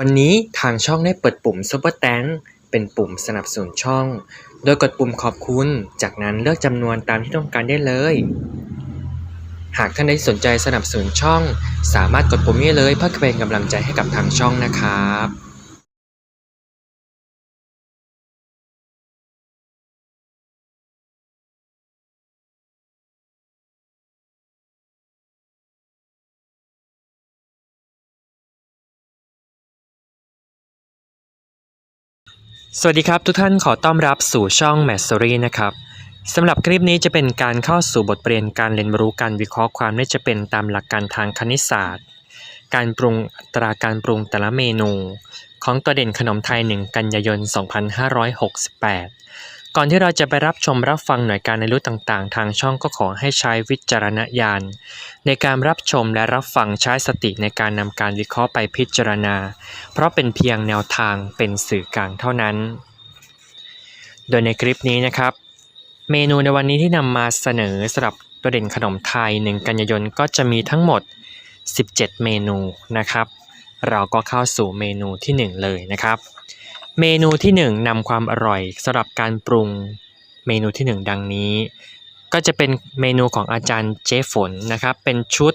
วันนี้ทางช่องได้เปิดปุ่ม Super t a n k เป็นปุ่มสนับสนุนช่อง โดยกดปุ่มขอบคุณ จากนั้นเลือกจำนวนตามที่ต้องการได้เลย หากท่านใดสนใจสนับสนุนช่อง สามารถกดปุ่มนี้เลยเพื่อเป็นกำลังใจให้กับทางช่องนะครับ สวัสดีครับทุกท่านขอต้อนรับสู่ช่อง m a s รีนะครับสำหรับคลิปนี้จะเป็นการเข้าสู่บทเรียนการเรียนรู้การวิเคราะห์ความไม่จะเป็นตามหลักการทางคณิตศาสตร์ การปรุงอัตราการปรุงแต่ละเมนู ของตัวเด่นขนมไทย 1 กันยายน 2568 ก่อนที่เราจะไปรับชมรับฟังหน่วยการในรู้ต่างๆ ทางช่องก็ขอให้ใช้วิจารณญาณ ในการรับชมและรับฟังใช้สติในการนำการวิเคราะห์ไปพิจารณา เพราะเป็นเพียงแนวทางเป็นสื่อกลางเท่านั้น โดยในคลิปนี้นะครับ เมนูในวันนี้ที่นำมาเสนอสำหรับตัวเด่นขนมไทย 1 กันยายนก็จะมีทั้งหมด 17 เมนูนะครับ เราก็เข้าสู่เมนูที่ 1 เลยนะครับ เมนูที่ 1นำความอร่อยสำหรับการปรุงเมนูที่ 1 ดังนี้ ก็จะเป็นเมนูของอาจารย์เจฝนนะครับ เป็นชุด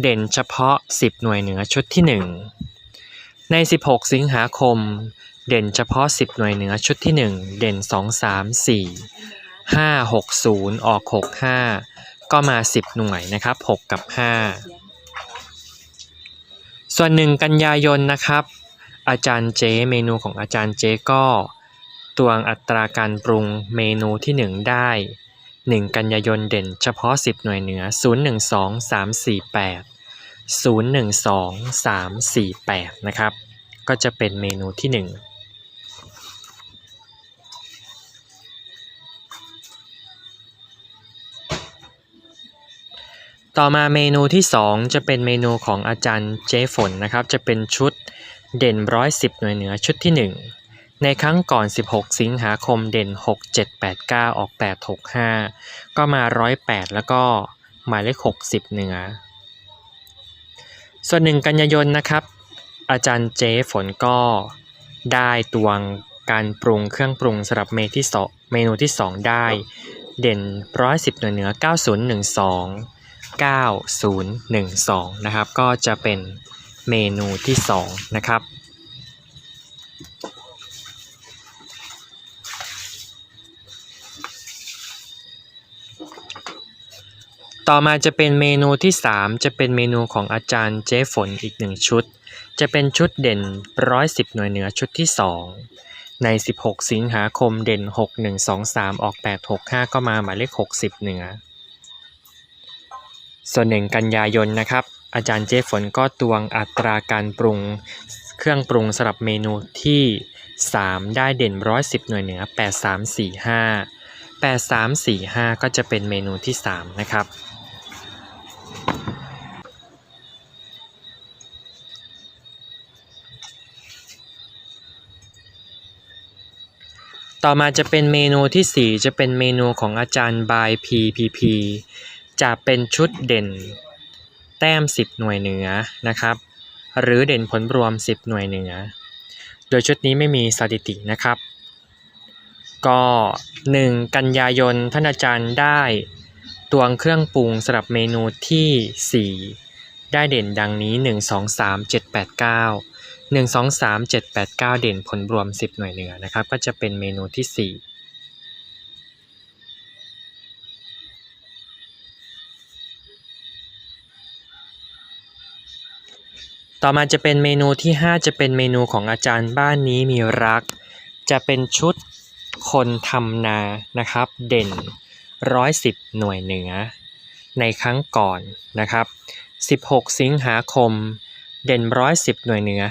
เด่นเฉพาะ 10 หน่วยเหนือชุดที่ 1 ใน 16 สิงหาคม เด่นเฉพาะ 10 หน่วยเหนือชุดที่ 1 เด่น 2 3 4 5 6 0 ออก 6 5 ก็มา 10 หน่วยนะครับ 6 กับ 5 ส่วน 1 กันยายนนะครับ อาจารย์เจเมนูของอาจารย์เจก็ตวงอัตราการปรุงเมนูที่ 1 ได้ 1 กันยายนเด่นเฉพาะ 10 หน่วยเหนือ 012 348 012 348 นะครับ ก็จะเป็นเมนูที่ 1ต่อมาเมนูที่ 2 จะเป็นเมนูของอาจารย์เจฝนนะครับ จะเป็นชุด เด่น110หน่วยเหนือชุดที่1ในครั้งก่อน 16 สิงหาคมเด่น 6 7 8 9 ออก 8 6 5 ก็มา 108 แล้วก็หมายเลข 60 เหนือ ส่วน1กันยายนนะครับ อาจารย์เจฝนก็ได้ตวงการปรุงเครื่องปรุงสำหรับเมนูที่สองเมนูที่ 2 ได้ เด่น 110หน่วยเหนือ 9012 9012 นะครับ ก็จะเป็น เมนูที่2นะครับ ต่อมาจะเป็นเมนูที่ 3 จะเป็นเมนูของอาจารย์เจ๊ฝนอีกหนึ่งชุด จะเป็นชุดเด่น 110 หน่วยเหนือชุดที่ 2 ใน 16 สิงหาคมเด่น 6123 ออก 865 ก็มาหมายเลข 60 เหนือ ส่วนหนึ่งกันยายนนะครับ อาจารย์เจฝนก็ตวงอัตราการปรุง เครื่องปรุงสำหรับเมนูที่ 3 ได้เด่น110หน่วยเหนือ 8345 8345 ก็จะเป็นเมนูที่ 3 นะครับ ต่อมาจะเป็นเมนูทีสี่4 จะเป็นเมนูของอาจารย์บาย PPP จะเป็นชุดเด่น แต้ม 10 หน่วยเหนือนะครับ หรือเด่นผลรวม 10 หน่วยเหนือ โดยชุดนี้ไม่มีสถิตินะครับ ก็ 1 กันยายนท่านอาจารย์ได้ตวงเครื่องปรุงสำหรับเมนูที่ 4 ได้เด่นดังนี้ 1 2 3 7 8 9 1 2 3 7 8 9 เด่นผลรวม 10 หน่วยเหนือนะครับ ก็จะเป็นเมนูที่ 4 ต่อมาจะเป็นเมนูที่ 5 จะเป็นเมนูของอาจารย์บ้านนี้มีรัก จะเป็นชุดคนทำนานะครับ เด่น 110 หน่วยเหนือ ในครั้งก่อนนะครับ 16 สิงหาคม เด่น 110 หน่วยเหนือ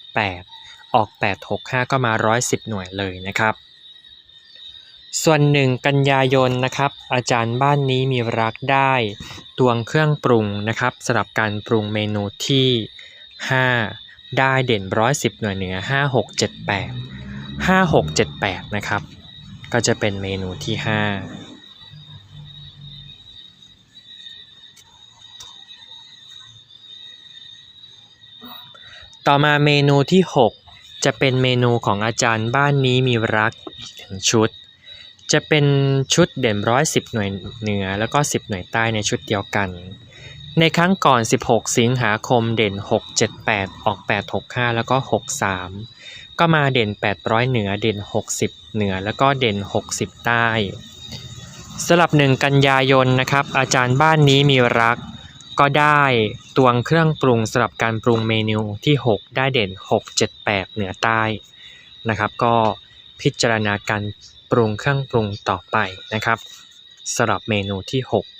5678 ออก 865 ก็มา 110 หน่วยเลยนะครับ ส่วนหนึ่งกันยายนนะครับ อาจารย์บ้านนี้มีรักได้ตวงเครื่องปรุงนะครับสำหรับการปรุงเมนูที่ 5 ได้เด่น110หน่วยเหนือ 5678 5678 นะครับ ก็จะเป็นเมนูที่5ต่อมาเมนูที่ 6 จะเป็นเมนูของอาจารย์บ้านนี้มีรักอีกหนึ่งชุด จะเป็นชุดเด่นร้อยสิบหน่วยเหนือแล้วก็ 10 หน่วยใต้ในชุดเดียวกัน ในครั้งก่อน 16 สิงหาคมเด่น 6 7 8 ออก 8 6 5 แล้วก็ 63 ก็มาเด่น 800 เหนือเด่น 60 เหนือแล้วก็เด่น 60 ใต้สลับหนึ่งกันยายนนะครับ อาจารย์บ้านนี้มีรัก ก็ได้ตวงเครื่องปรุงสำหรับการปรุงเมนูที่ 6 ได้เด่น 6 7 8 เหนือใต้นะครับ ก็พิจารณาการปรุงเครื่องปรุงต่อไปนะครับสำหรับเมนูที่ 6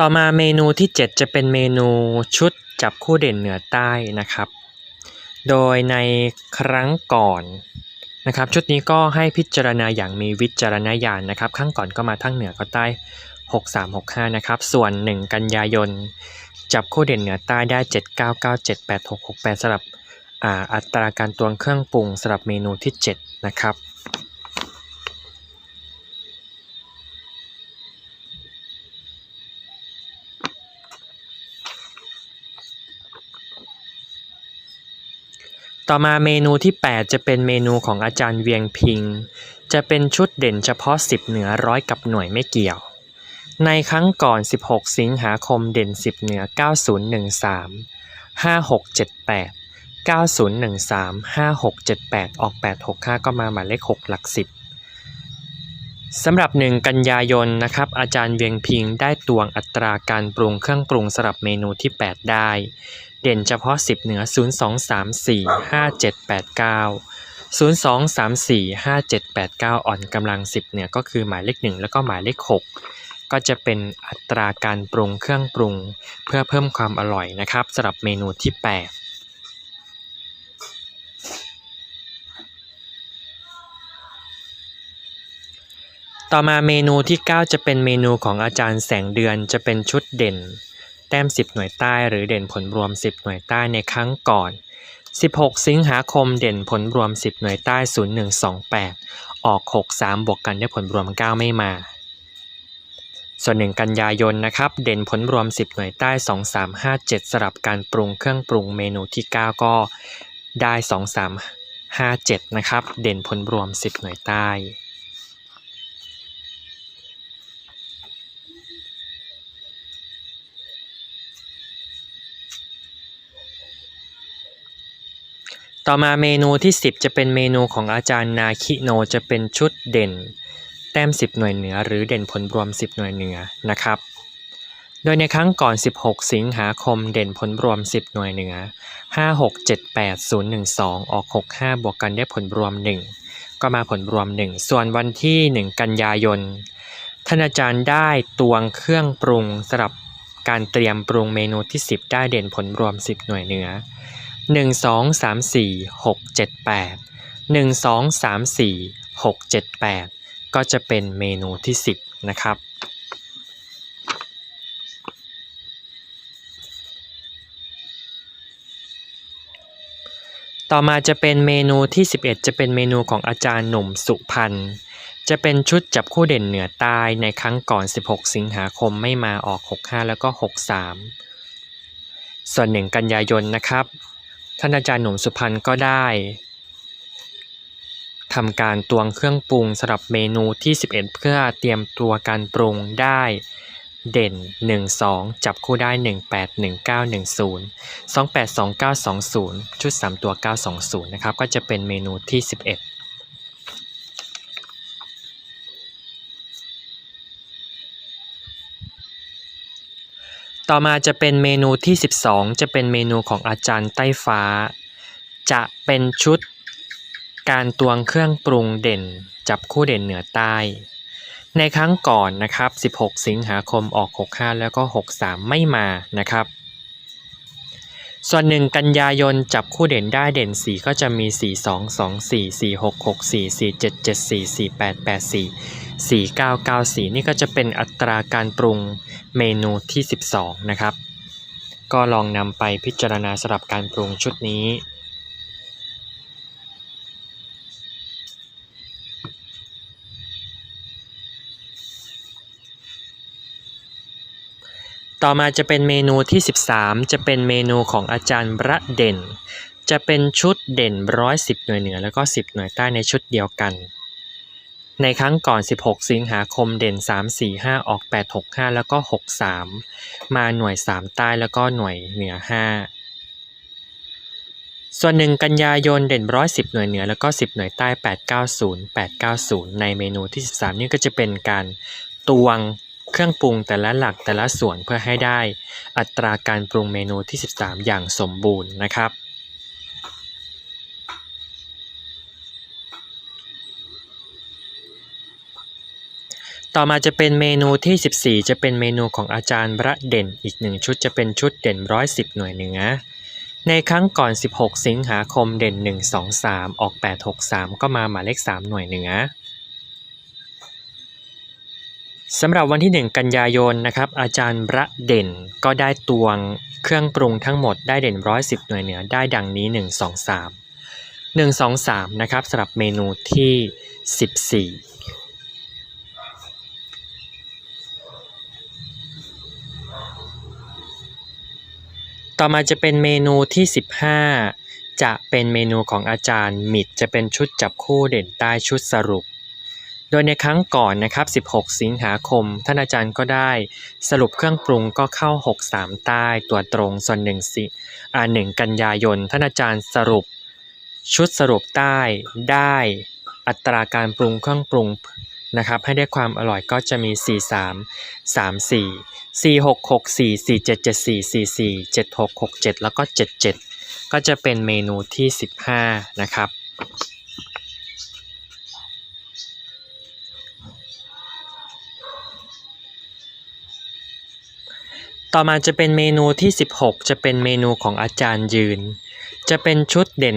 ต่อมาเมนูที่ 7 จะเป็นเมนูชุดจับคู่เด่นเหนือใต้นะครับ โดยในครั้งก่อนนะครับชุดนี้ก็ให้พิจารณาอย่างมีวิจารณญาณนะครับครั้งก่อนก็มาทั้งเหนือก็ใต้ 6365 นะครับ ส่วน 1 กันยายน จับคู่เด่นเหนือใต้ได้ 79978668สำหรับออัตราการตวงเครื่องปรุงสำหรับเมนูที่ 7 นะครับ ต่อมาเมนูที่ 8 จะเป็นเมนูของอาจารย์เวียงพิง จะเป็นชุดเด่นเฉพาะ 10 เหนือร้อยกับหน่วยไม่เกี่ยว ในครั้งก่อน 16 สิงหาคมเด่น 10 เหนือ 9013 5678 9013 5678 ออก 865 ก็มาหมายเลข 6 หลัก 10 สำหรับ 1 กันยายนนะครับ อาจารย์เวียงพิงได้ตวงอัตราการปรุงเครื่องปรุงสำหรับเมนูที่ 8 ได้ เด่นเฉพาะ 10 เหนือ 0234 5789 0234 5789 อ่อนกำลัง 10 เหนือก็คือหมายเลข 1 แล้วก็หมายเลข 6 ก็จะเป็นอัตราการปรุงเครื่องปรุง เพื่อเพิ่มความอร่อยนะครับสำหรับเมนูที่ 8ต่อมาเมนูที่ 9 จะเป็นเมนูของอาจารย์แสงเดือนจะเป็นชุดเด่น แต้ม 10 หน่วยใต้ หรือเด่นผลรวม 10 หน่วยใต้ในครั้งก่อน 16 สิงหาคมเด่นผลรวม 10 หน่วยใต้ 0128 ออก 63 บวกกันได้ผลรวม 9 ไม่มา ส่วน 1 กันยายนนะครับ เด่นผลรวม 10 หน่วยใต้ 2357 สลับการปรุงเครื่องปรุงเมนูที่ 9 ก็ได้ 2357 นะครับ เด่นผลรวม 10 หน่วยใต้ ต่อมาเมนูที่ 10 จะเป็นเมนูของอาจารย์นาคิโนจะเป็นชุดเด่น แต้ม 10 หน่วยเหนือ หรือเด่นผลรวม 10 หน่วยเหนือนะครับ โดยในครั้งก่อน 16 สิงหาคมเด่นผลรวม 10 หน่วยเหนือ 5678012 ออก 65 บวกกันได้ผลรวม 1 ก็มาผลรวม 1 ส่วนวันที่ 1 กันยายนท่านอาจารย์ได้ตวงเครื่องปรุงสำหรับการเตรียมปรุงเมนูที่ 10 ได้เด่นผลรวม 10 หน่วยเหนือ หนึ่งสองสามสี่หกเจ็ดแปดหนึ่งสองสามสี่หกเจ็ดแปดก็จะเป็นเมนูที่สิบนะครับ ต่อมาจะเป็นเมนูที่ 11 จะเป็นเมนูของอาจารย์หนุ่มสุพันธ์จะเป็นชุดจับคู่เด่นเหนือใต้ในครั้งก่อน 16 สิงหาคมไม่มาออก 65 แล้วก็ 63 ส่วน 1 กันยายนนะครับ ท่านอาจารย์หนุ่มสุพรรณก็ได้ทำการตวงเครื่องปรุงสำหรับเมนูที่ 11 เพื่อเตรียมตัวการปรุงได้เด่น 1 2 จับคู่ได้ 1 8 1 9 1 0 2 8 2 9 2 0 ชุด 3 ตัว 920 นะครับ ก็จะเป็นเมนูที่ 11 ต่อมาจะเป็นเมนูที่ 12 จะเป็นเมนูของอาจารย์ใต้ฟ้า จะเป็นชุดการตวงเครื่องปรุงเด่น จับคู่เด่นเหนือใต้ ในครั้งก่อนนะครับ 16 สิงหาคมออก 65 แล้วก็ 63 ไม่มานะครับ ส่วนหนึ่งกันยายนจับคู่เด่นได้เด่นสีก็จะมี 4 2 2 4 4 6 6 4 4 7 7 4 4 8 8 4 4 9 9 4 นี่ก็จะเป็นอัตราการปรุงเมนูที่ 12 นะครับ ก็ลองนำไปพิจารณาสำหรับการปรุงชุดนี้ ต่อมาจะเป็นเมนูที่ 13 จะเป็นเมนูของอาจารย์ระเด่น จะเป็นชุดเด่น 110 หน่วยเหนือแล้วก็ 10 หน่วยใต้ในชุดเดียวกัน ในครั้งก่อน 16 สิงหาคมเด่น 3 4 5 ออก 8 6 5 แล้วก็ 63 มาหน่วย 3 ใต้แล้วก็หน่วยเหนือ 5 ส่วนหนึ่งกันยายนเด่น 110 หน่วยเหนือแล้วก็ 10 หน่วยใต้ 890 890 ในเมนูที่ 13 นี่ก็จะเป็นการตวง เครื่องปรุงแต่ละหลักแต่ละส่วนเพื่อให้ได้ อัตราการปรุงเมนูที่ 13 อย่างสมบูรณ์นะครับ ต่อมาจะเป็นเมนูที่ 14 จะเป็นเมนูของอาจารย์ระเด่นอีกหนึ่งชุดจะเป็นชุดเด่น 110 หน่วยเหนือในครั้งก่อน 16 สิงหาคมเด่น 1 2 3 ออก 8 6 3 ก็มาหมายเลข 3 หน่วยเหนือ สำหรับวันที่ 1 กันยายนนะครับอาจารย์ระเด่นก็ได้ตวงเครื่องปรุงทั้งหมดได้เด่น110หน่วยเหนือได้ดังนี้ 1 2 3 1 2 3นะครับสำหรับเมนูที่ 14ต่อมาจะเป็นเมนูที่ 15 จะเป็นเมนูของอาจารย์มิดจะเป็นชุดจับคู่เด่นใต้ชุดสรุป โดยในครั้งก่อนนะครับ 16 สิงหาคม ท่านอาจารย์ก็ได้สรุปเครื่องปรุงก็เข้า 63 ใต้ตัวตรงส่วน1สิอ่า1กันยายน ท่านอาจารย์สรุป ชุดสรุปใต้ได้อัตราการปรุงเครื่องปรุงนะครับให้ได้ความอร่อยก็จะมี 43 34 46 64 47 74 44 76 67 แล้วก็ 77 ก็จะเป็นเมนูที่ 15 นะครับ ต่อมาจะเป็นเมนูที่ 16 จะเป็นเมนูของอาจารย์ยืน จะเป็นชุดเด่น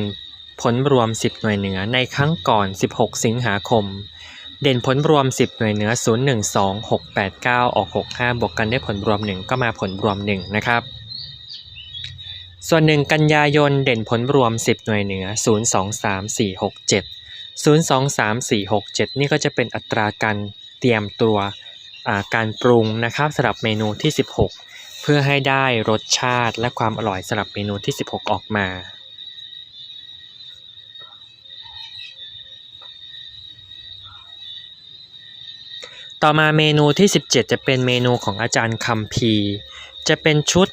ผลรวม 10 หน่วยเหนือในครั้งก่อน 16 สิงหาคม เด่นผลรวม 10 หน่วยเหนือ 0 1 2 6 8 9 ออก 65 บวกกันได้ผลรวม 1 ก็มาผลรวม 1 นะครับ ส่วน 1 กันยายนเด่นผลรวม 10 หน่วยเหนือ 0 2 3 4 6 7 0 2 3 4 6 7 นี่ก็จะเป็นอัตราการเตรียมตัวการปรุงนะครับสำหรับเมนูที่ 16 เพื่อให้ได้รสชาติและความอร่อยสำหรับเมนูที่ 16 ออกมา ต่อมาเมนูที่ 17 จะเป็นเมนูของอาจารย์คัมพีจะเป็นชุด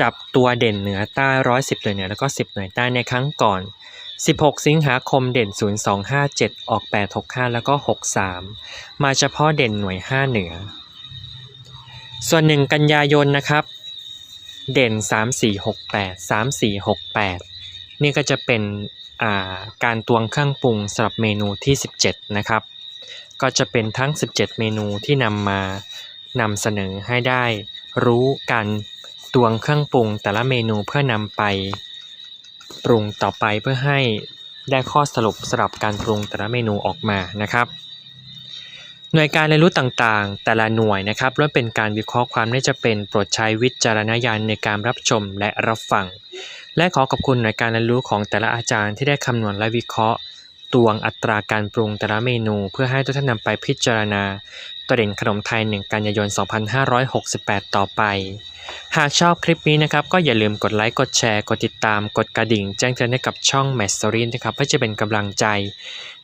จับตัวเด่นเหนือใต้ร้อยสิบหน่วยเหนือแล้วก็ 10 หน่วยใต้ในครั้งก่อน 16 สิงหาคมเด่น 0257 ออก 865 แล้วก็ 63 มาเฉพาะเด่นหน่วย 5 เหนือ ส่วน1กันยายนนะครับ เด่น 3468 3468 นี่ก็จะเป็นาการตวงเครื่องปรุงสำหรับเมนูที่ 17 นะครับ ก็จะเป็นทั้ง 17 เมนูที่นำมานำเสนอให้ได้รู้การตวงเครื่องปรุงแต่ละเมนูเพื่อนำไปปรุงต่อไปเพื่อให้ได้ข้อสรุปสำหรับการปรุงแต่ละเมนูออกมานะครับ หน่วยการเรียนรู้ต่างๆ แต่ละหน่วยนะครับล้วนเป็นการวิเคราะห์ความน่าจะเป็นโปรดใช้วิจารณญาณในการรับชมและรับฟัง และขอขอบคุณหน่วยการเรียนรู้ของแต่ละอาจารย์ที่ได้คำนวณและวิเคราะห์ ตวงอัตราการปรุงแต่ละเมนูเพื่อให้ทุกท่านนำไปพิจารณาตัวเด่นขนมไทย 1 กันยายน 2568 ต่อไป หากชอบคลิปนี้นะครับ ก็อย่าลืมกดไลค์ กดแชร์ กดติดตาม กดกระดิ่ง แจ้งเตือนให้กับช่อง m a s t o r y นะครับ เพื่อจะเป็นกำลังใจ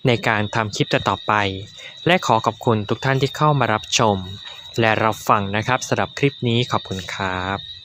ในการทำคลิปต่อไป และขอขอบคุณทุกท่านที่เข้ามารับชม และรับฟังนะครับสำหรับคลิปนี้ขอบคุณครับ